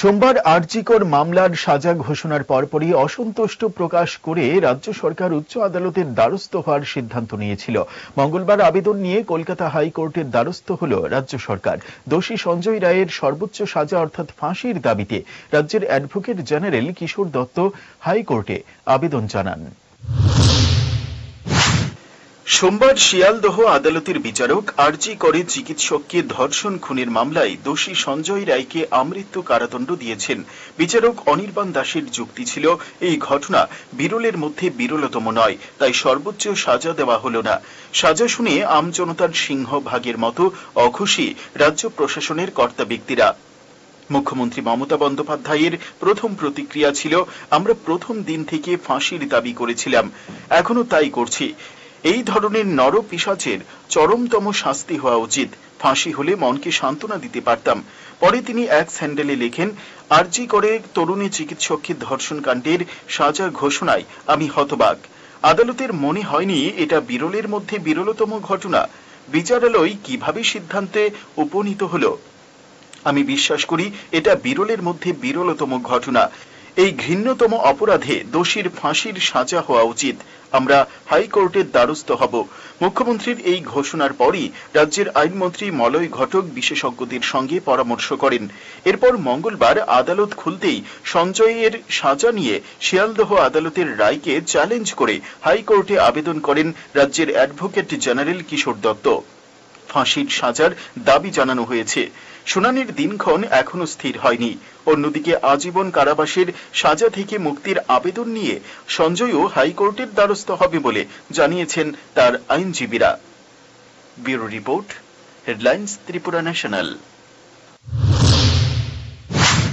সোমবার আরজিকর মামলার সাজা ঘোষণার পরপরই অসন্তুষ্ট প্রকাশ করে রাজ্য সরকার উচ্চ আদালতের দ্বারস্থ হওয়ার সিদ্ধান্ত নিয়েছিল। মঙ্গলবার আবেদন নিয়ে কলকাতা হাইকোর্টের দ্বারস্থ হল রাজ্য সরকার। দোষী সঞ্জয় রায়ের সর্বোচ্চ সাজা অর্থাৎ ফাঁসির দাবিতে রাজ্যের অ্যাডভোকেট জেনারেল কিশোর দত্ত হাইকোর্টে আবেদন জানান। সোমবার শিয়ালদহ আদালতের বিচারক আরজি করে চিকিৎসককে ধর্ষণ খুনের মামলায় দোষী সঞ্জয় রায়কে আমৃত্যু কারাদণ্ড দিয়েছেন। বিচারক অনির্বাণ দাসের যুক্তি ছিল, এই ঘটনা বিরলের মধ্যে বিরলতম নয়, তাই সর্বোচ্চ সাজা দেওয়া হল না। সাজা শুনে আমজনতার সিংহ ভাগের মতো অখুশি রাজ্য প্রশাসনের কর্তা ব্যক্তিরা। মুখ্যমন্ত্রী মমতা বন্দ্যোপাধ্যায়ের প্রথম প্রতিক্রিয়া ছিল, আমরা প্রথম দিন থেকে ফাঁসির দাবি করেছিলাম, এখনও তাই করছি। এই ধরনের নর পিসাচের চরমতম শাস্তি হওয়া উচিত। ফাঁসি হলে মনকে সান্ত্বনা দিতে পারতাম। পরে তিনি এক স্যান্ডেলে লেখেন, আরজি করে তরুণী চিকিৎসককে ধর্ষণ কাণ্ডের সাজা ঘোষণায় আমি হতবাক। আদালতের মনে হয়নি এটা বিরলের মধ্যে বিরলতম ঘটনা। বিচারালয় কীভাবে সিদ্ধান্তে উপনীত হলো? আমি বিশ্বাস করি এটা বিরলের মধ্যে বিরলতম ঘটনা। এই ঘৃণ্যতম অপরাধে দোষীর ফাঁসির সাজা হওয়া উচিত। আমরা হাইকোর্টের দ্বারস্থ হব। মুখ্যমন্ত্রীর এই ঘোষণার পরই রাজ্যের আইনমন্ত্রী মলয় ঘটক বিশেষজ্ঞদের সঙ্গে পরামর্শ করেন। এরপর মঙ্গলবার আদালত খুলতেই সঞ্জয়ের সাজা নিয়ে শিয়ালদহ আদালতের রায়কে চ্যালেঞ্জ করে হাইকোর্টে আবেদন করেন রাজ্যের অ্যাডভোকেট জেনারেল কিশোর দত্ত। ফাঁসির সাজার দাবি জানানো হয়েছে। শুনানির দিনক্ষণ এখনও স্থির হয়নি। অন্যদিকে আজীবন কারাবাসের সাজা থেকে মুক্তির আবেদন নিয়ে সঞ্জয়ও হাইকোর্টের দ্বারস্থ হবে বলে জানিয়েছেন তার আইনজীবীরা। Bureau report, headlines, Tripura national.